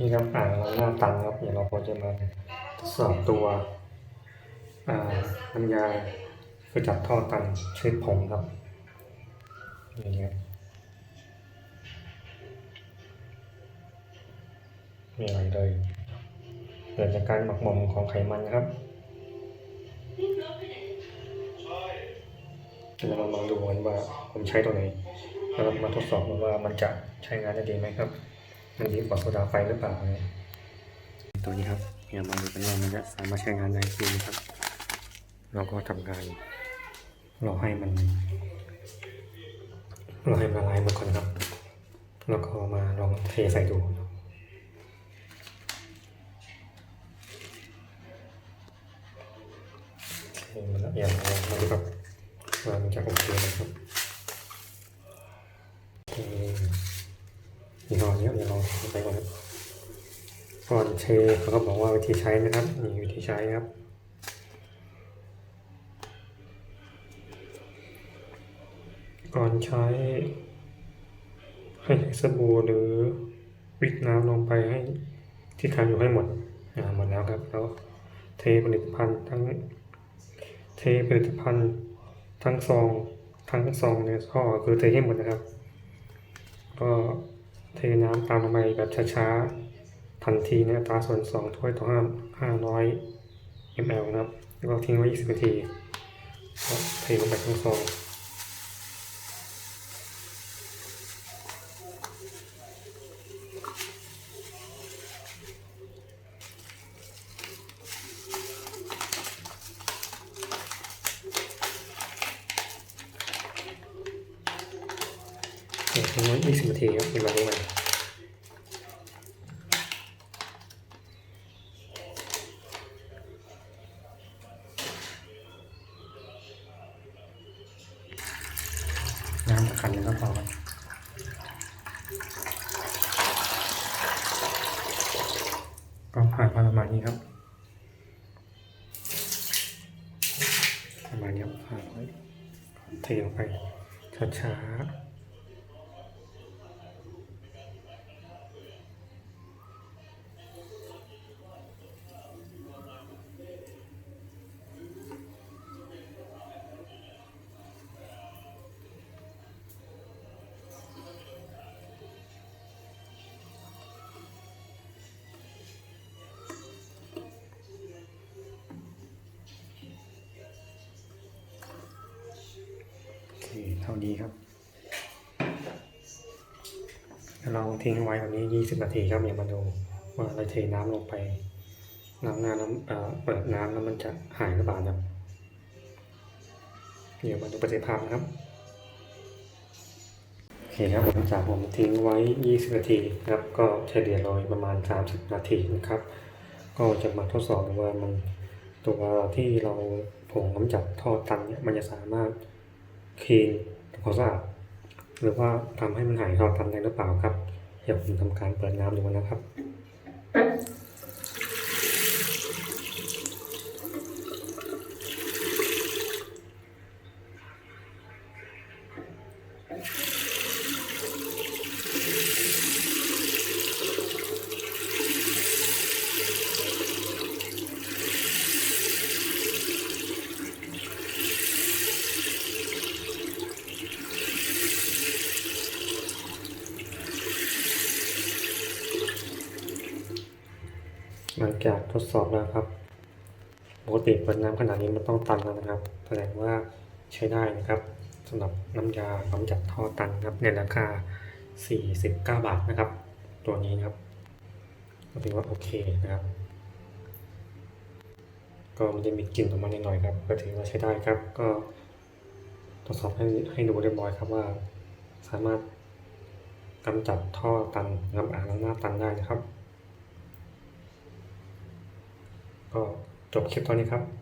นี่ครับอ่างล้างหน้าตันครับเดี๋ยวเราก็จะมาทดสอบตัวอ่าน้ำยาขจัดท่อตันชนิดผงครับนี่ครับมีอะไรเลยเกิดจากการหมักหมมของไขมันนะครับเดี๋ยวเรามาดูกันว่าผมใช้ตัวไหนแล้วมาทดสอบว่ามันจะใช้งานได้ดีไหมครับ มันดีกว่าโซดาไฟหรือเปล่าเนี่ยตัวนี้ครับเดี๋ยวมาดูกันว่ามันจะสามารถใช้งานได้จริงครับ เราก็ทำการรอให้มันรอให้มันละลายหมดก่อนครับ แล้วก็มาลองเทใส่ดูเทมันละเอียดลองมาดูครับว่ามันจะโอเคไหมครับ เทยี่ห้อนี้เดี๋ยวลองใส่ก่อนครับก่อนเทเขาก็บอกว่าวิธีใช้นะครับนี่วิธีใช้ครับก่อนใช้ ให้ใช้สบู่หรือวิกน้ำลงไปให้ที่ค้างอยู่ให้หมดอ่าหมดแล้วครับแล้วเทผลิตภัณฑ์ทั้งเทผลิตภัณฑ์ทั้งซองทั้งซองในท่อคือเทให้หมดนะครับ ก็ เทน้ำตามลงไปแบบช้าๆ ทันทีในอัตราส่วนสองถ้วยต่อห้าห้าร้อย ml นะครับ แล้วก็ทิ้งไว้ 20 นาทีเทลงไปทั้งซอง เดี๋ยวทิ้งไว้20นาทีครับเดี๋ยวเราดูใหม่น้ำขันนะครับพอครับก็ผ่านมาประมาณนี้ครับ ประมาณนี้ผ่านไว้เทลงไปช้าๆ ท่านี้ครับเราทิ้งไว้แบบนี้ 20 นาทีครับอย่ามาดูว่าเราเทน้ำลงไปน้ำน้ำน้ำเปิดน้ำแล้วมันจะหายหรือเปล่าครับ เดี๋ยวมาดูประสิทธิภาพนะครับ โอเคครับหลังจากผมทิ้งไว้ 20 นาทีครับ ก็เฉลี่ยโดยประมาณ 30 นาทีนะครับ ก็จะมาทดสอบว่ามันตัวที่เราผงกำจัดท่อตันเนี่ยมันจะสามารถคลีน ทำความสะอาดหรือว่าทำให้มันหายท่อตันได้หรือเปล่าครับ เดี๋ยวผมทำการเปิดน้ำดูนะครับ หลังจากทดสอบแล้วครับปกติเปิดน้ำขนาดนี้มันต้องตันแล้วนะครับ แสดงว่าใช้ได้นะครับสำหรับน้ำยากำจัดท่อตันครับในราคา 49 บาทนะครับ ตัวนี้นะครับก็ถือว่าโอเคนะครับ ก็มันจะมีกลิ่นออกมาหน่อยๆครับ ก็ถือว่าใช้ได้ครับ ก็ทดสอบให้ให้ดูเรียบร้อยครับว่า สามารถกำจัดท่อตันนะครับอ่างล้างหน้าตันได้นะครับ ก็จบคลิปตอนนี้ครับ